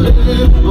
live